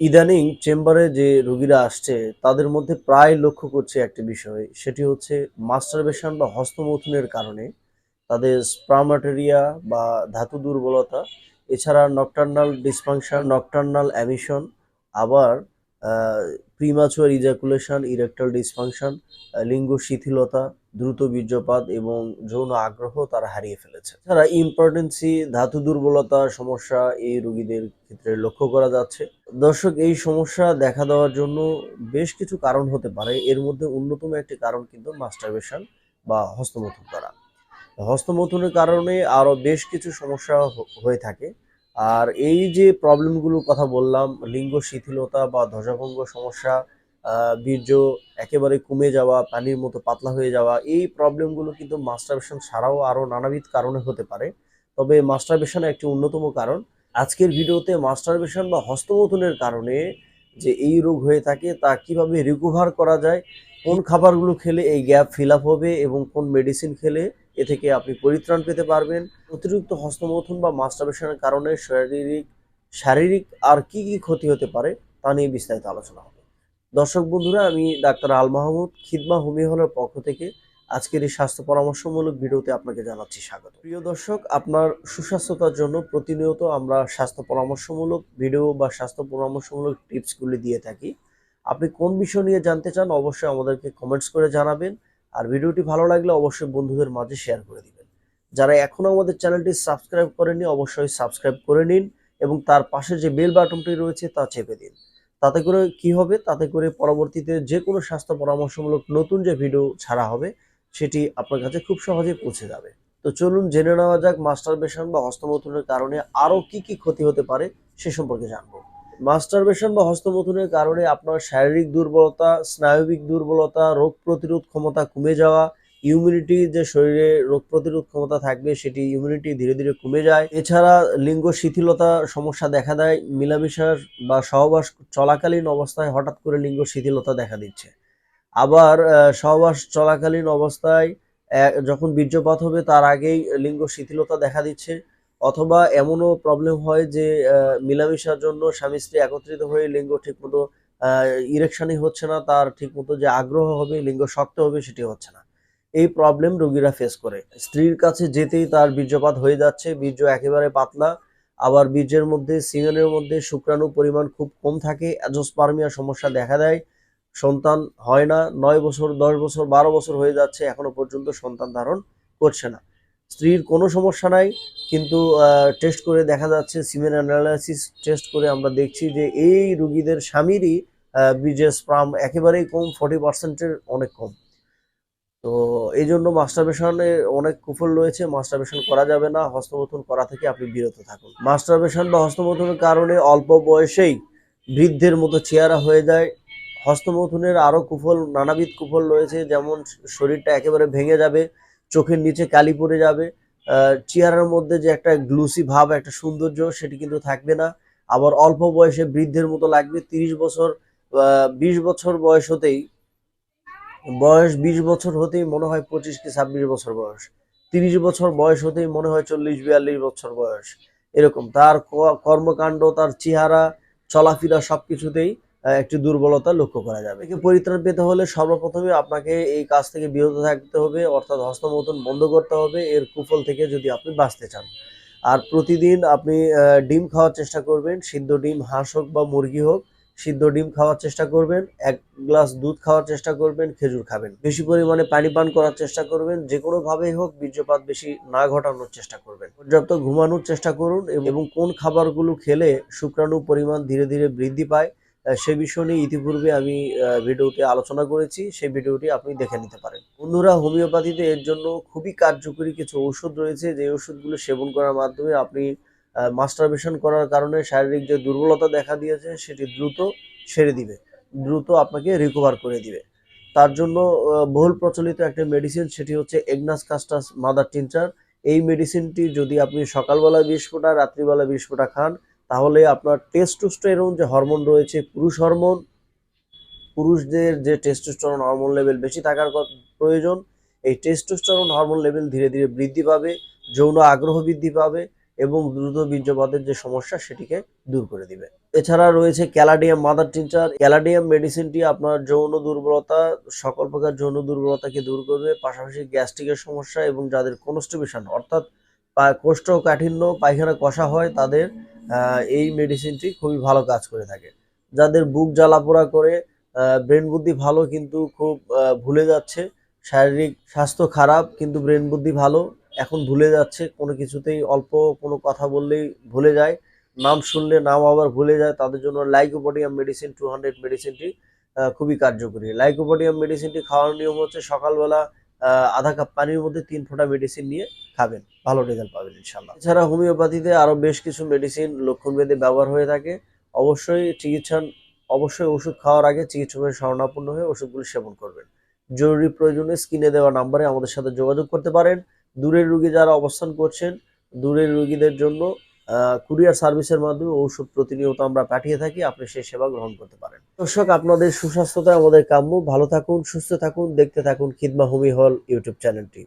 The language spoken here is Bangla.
ইদানিং চেম্বারে যে রোগীরা আসছে, তাদের মধ্যে প্রায় লক্ষ্য করছে একটি বিষয়। সেটি হচ্ছে মাস্টারবেশন বা হস্তমৈথুনের কারণে তাদের স্প্রামাটেরিয়া বা ধাতু দুর্বলতা, এছাড়া নকটার্নাল ডিসফাংশন, নকটার্নাল অ্যামিশন, আবার প্রিমাচুয়ার ইজাকুলেশন, ইরেকটাল ডিসফাংশন লিঙ্গ শিথিলতা দ্রুত বীর্যপাত এবং যৌন আগ্রহ তারা হারিয়ে ফেলেছে। তারা ইম্পর্টেন্সি, ধাতু দুর্বলতা সমস্যা এই রোগীদের ক্ষেত্রে লক্ষ্য করা যাচ্ছে। দর্শক, এই সমস্যা দেখা দেওয়ার জন্য বেশ কিছু কারণ হতে পারে। এর মধ্যে অন্যতম একটি কারণ কিন্তু মাস্টারবেশন বা হস্তমৈথুন করা। হস্তমথনের কারণে আরও বেশ কিছু সমস্যা হয়ে থাকে। আর এই যে প্রবলেমগুলোর কথা বললাম, লিঙ্গ শিথিলতা বা ধ্বজাভঙ্গ সমস্যা বীর্য একেবারে কমে যাওয়া, পানির মতো পাতলা হয়ে যাওয়া, এই প্রবলেমগুলো কিন্তু মাস্টারবেশন ছাড়াও আরও নানাবিধ কারণে হতে পারে। তবে মাস্টারবেশন একটি অন্যতম কারণ। আজকের ভিডিওতে মাস্টারবেশন বা হস্তমথনের কারণে যে এই রোগ হয়ে থাকে, তা কীভাবে রিকভার করা যায়, কোন খাবারগুলো খেলে এই গ্যাপ ফিল হবে এবং কোন মেডিসিন খেলে এ থেকে আপনি পরিত্রাণ পেতে পারবেন, অতিরিক্ত হস্তমথন বা মাস্টারবেশনের কারণে শারীরিক শারীরিক আর কি কি ক্ষতি হতে পারে, তা নিয়ে বিস্তারিত আলোচনা হবে। দর্শক বন্ধুরা, আমি ডাক্তার আল মাহমুদ, খিদমা হোমি হলের পক্ষ থেকে আজকের এই স্বাস্থ্য পরামর্শমূলক ভিডিওতে আপনাকে জানাচ্ছি স্বাগত। প্রিয় দর্শক, আপনার সুস্বাস্থ্যতার জন্য প্রতিনিয়ত আমরা স্বাস্থ্য পরামর্শমূলক ভিডিও বা স্বাস্থ্য পরামর্শমূলক টিপসগুলি দিয়ে থাকি। আপনি কোন বিষয় নিয়ে জানতে চান অবশ্যই আমাদেরকে কমেন্টস করে জানাবেন আর ভিডিওটি ভালো লাগলে অবশ্যই বন্ধুদের মাঝে শেয়ার করে দিবেন। যারা এখনও আমাদের চ্যানেলটি সাবস্ক্রাইব করেনি অবশ্যই সাবস্ক্রাইব করে নিন এবং তার পাশে যে বেল বাটনটি রয়েছে তা চেপে দিন। তাতে করে কি হবে? তাতে করে পরবর্তীতে যে কোনো স্বাস্থ্য পরামর্শমূলক নতুন যে ভিডিও ছাড়া হবে, সেটি আপনার কাছে খুব সহজেই পৌঁছে যাবে। তো চলুন জেনে নেওয়া যাক মাস্টারবেশন বা হস্তমৈথুনের কারণে আরও কি কি ক্ষতি হতে পারে, সে সম্পর্কে জানব। মাস্টারবেশন বা হস্তমৈথুনের কারণে আপনার শারীরিক দুর্বলতা, স্নায়বিক দুর্বলতা, রোগ প্রতিরোধ ক্ষমতা কমে যাওয়া ইমিউনিটি যে শরীরে রোগ প্রতিরোধ ক্ষমতা থাকবে, সেটি ইমিউনিটি ধীরে ধীরে কমে যায়। এছাড়া লিঙ্গ শিথিলতা সমস্যা দেখা দেয়। মিলামিশার বা সহবাস চলাকালীন অবস্থায় হঠাৎ করে লিঙ্গ শিথিলতা দেখা দিচ্ছে। আবার সহবাস চলাকালীন অবস্থায় যখন বীর্যপাত হবে, তার আগেই লিঙ্গ শিথিলতা দেখা দিচ্ছে। অথবা এমনও প্রবলেম হয় যে মিলামিশার জন্য স্বামী স্ত্রী একত্রিত হয়ে লিঙ্গ ঠিকমতো ইরেকশনই হচ্ছে না, তার ঠিকমতো যে আগ্রহ হবে, লিঙ্গ শক্ত হবে, সেটি হচ্ছে না। এই প্রবলেম রোগীরা ফেস করে। স্ত্রীর কাছে যেতেই তার বীর্যপাত হয়ে যাচ্ছে, বীর্য একেবারে পাতলা। আবার বীর্যের মধ্যে সিমেনের মধ্যে শুক্রাণু পরিমাণ খুব কম থাকে অ্যাজোস্পার্মিয়া সমস্যা দেখা দেয়। সন্তান হয় না, নয় বছর, দশ বছর, বারো বছর হয়ে যাচ্ছে, এখনও পর্যন্ত সন্তান ধারণ করছে না। স্ত্রীর কোনো সমস্যা নাই, কিন্তু টেস্ট করে দেখা যাচ্ছে সিমেন অ্যানালাইসিস টেস্ট করে আমরা দেখছি যে এই রুগীদের স্বামীরই বীর্যের স্প্রাম একেবারেই কম ফর্টি পার্সেন্টের অনেক কম। তো এই জন্য মাস্টারবেশনে অনেক কুফল রয়েছে মাস্টারবেশন করা যাবে না, হস্তমথন করা থেকে আপনি বিরত থাকুন। মাস্টারবেশন বা হস্তমথনের কারণে অল্প বয়সেই বৃদ্ধের মতো চেহারা হয়ে যায়। হস্তমৈথুনের আরও কুফল, নানাবিধ কুফল রয়েছে, যেমন শরীরটা একেবারে ভেঙে যাবে, চোখের নিচে কালি পড়ে যাবে চেহারার মধ্যে যে একটা গ্লুসি ভাব, একটা সৌন্দর্য, সেটি কিন্তু থাকবে না। আবার অল্প বয়সে বৃদ্ধের মতো লাগবে, তিরিশ বছর বিশ বছর বয়স হতেই বয়স বিশ বছর হতেই মনে হয় পঁচিশ কি ছাব্বিশ বছর বয়স। তিরিশ বছর বয়স হতেই মনে হয় চল্লিশ বিয়াল্লিশ বছর বয়স। এরকম তার কর্মকাণ্ড, তার চেহারা, চলাফেরা সবকিছুতেই একটি দুর্বলতা লক্ষ্য করা যাবে। একে পরিত্রাণ পেতে হলে সর্বপ্রথমে আপনাকে এই কাজ থেকে বিরত থাকতে হবে, অর্থাৎ হস্তমতন বন্ধ করতে হবে, এর কুফল থেকে যদি আপনি বাঁচতে চান। আর প্রতিদিন আপনি ডিম খাওয়ার চেষ্টা করবেন, সিদ্ধ ডিম, হাঁস হোক বা মুরগি হোক সিদ্ধ ডিম খাওয়ার চেষ্টা করবেন, এক গ্লাস দুধ খাওয়ার চেষ্টা করবেন, খেজুর খাবেন। বেশি পরিমাণে পানি পান করার চেষ্টা করবেন, যে কোনো ভাবেই হোক বীর্যপাত বেশি না ঘটানোর চেষ্টা করবেন। পর্যাপ্ত ঘুমানোর চেষ্টা করুন এবং কোন খাবারগুলো খেলে শুক্রাণু পরিমাণ ধীরে ধীরে বৃদ্ধি পায় সে বিষয় নিয়ে ইতিপূর্বে আমি ভিডিওতে আলোচনা করেছি সেই ভিডিওটি আপনি দেখে নিতে পারেন। বন্ধুরা, হোমিওপ্যাথিতে এর জন্য খুবই কার্যকরী কিছু ওষুধ রয়েছে, যে ওষুধগুলো সেবন করার মাধ্যমে আপনি মাস্টারবেশন করার কারণে শারীরিক যে দুর্বলতা দেখা দিয়েছে, সেটি দ্রুত সেরে দিবে, দ্রুত আপনাকে রিকভার করে দিবে। তার জন্য বহুল প্রচলিত একটা মেডিসিন সেটি হচ্ছে এগনাস কাস্টাস মাদার টিনচার এই মেডিসিনটি যদি আপনি সকালবেলা বিশ ফোঁটা, রাত্রিবেলা বিশ ফোঁটা খান, তাহলে আপনার টেস্টোস্টেরন যে হরমোন রয়েছে, পুরুষ হরমোন পুরুষদের যে টেস্টোস্টেরন হরমোন লেভেল বেশি থাকার প্রয়োজন, এই টেস্টোস্টেরন হরমোন লেভেল ধীরে ধীরে বৃদ্ধি পাবে, যৌন আগ্রহ বৃদ্ধি পাবে এবং দ্রুত বীর্যপাতের যে সমস্যা সেটিকে দূর করে দিবে। এছাড়া রয়েছে ক্যালাডিয়াম মাদার টিনচার। ক্যালাডিয়াম মেডিসিনটি আপনার যৌন দুর্বলতা, সকল প্রকার যৌন দুর্বলতাকে দূর করবে, পাশাপাশি গ্যাস্ট্রিকের সমস্যা এবং যাদের কনস্টিপেশন, অর্থাৎ পা- কোষ্ঠকাঠিন্য, পায়খানা কষা হয়, তাদের এই মেডিসিনটি খুবই ভালো কাজ করে থাকে। যাদের বুক জ্বালাপোড়া করে ব্রেন বুদ্ধি ভালো কিন্তু খুব ভুলে যাচ্ছে, শারীরিক স্বাস্থ্য খারাপ কিন্তু ব্রেন বুদ্ধি ভালো এখন ভুলে যাচ্ছে, কোনো কিছুতেই অল্প কোনো কথা বললেই ভুলে যায়। নাম শুনলে নাম আবার ভুলে যায়, তাদের জন্য লাইকোপোডিয়াম মেডিসিন টু হান্ড্রেড মেডিসিনটি খুবই কার্যকরী। লাইকোপোডিয়াম মেডিসিনটি খাওয়ার নিয়ম হচ্ছে সকালবেলা আধা কাপ পানির মধ্যে তিন ফোঁটা মেডিসিন নিয়ে খাবেন, ভালো রেজাল্ট পাবেন ইনশাল্লাহ এছাড়া হোমিওপ্যাথিতে আরও বেশ কিছু মেডিসিন লক্ষণ ভেদে ব্যবহার হয়ে থাকে। অবশ্যই চিকিৎসা অবশ্যই ওষুধ খাওয়ার আগে চিকিৎসকের শরণাপন্ন হয়ে ওষুধগুলি সেবন করবেন। জরুরি প্রয়োজনে স্ক্রিনে দেওয়া নাম্বারে আমাদের সাথে যোগাযোগ করতে পারেন। দূরের রুগী যারা অবস্থান করছেন, দূরের রুগীদের জন্য কুরিয়ার সার্ভিসের মাধ্যমে ঔষধ প্রতিনিয়ত আমরা পাঠিয়ে থাকি, আপনি সেই সেবা গ্রহণ করতে পারেন। দর্শক, আপনাদের সুস্বাস্থ্যতা আমাদের কাম্য। ভালো থাকুন, সুস্থ থাকুন, দেখতে থাকুন খিদমা হোমি হল ইউটিউব চ্যানেলটি।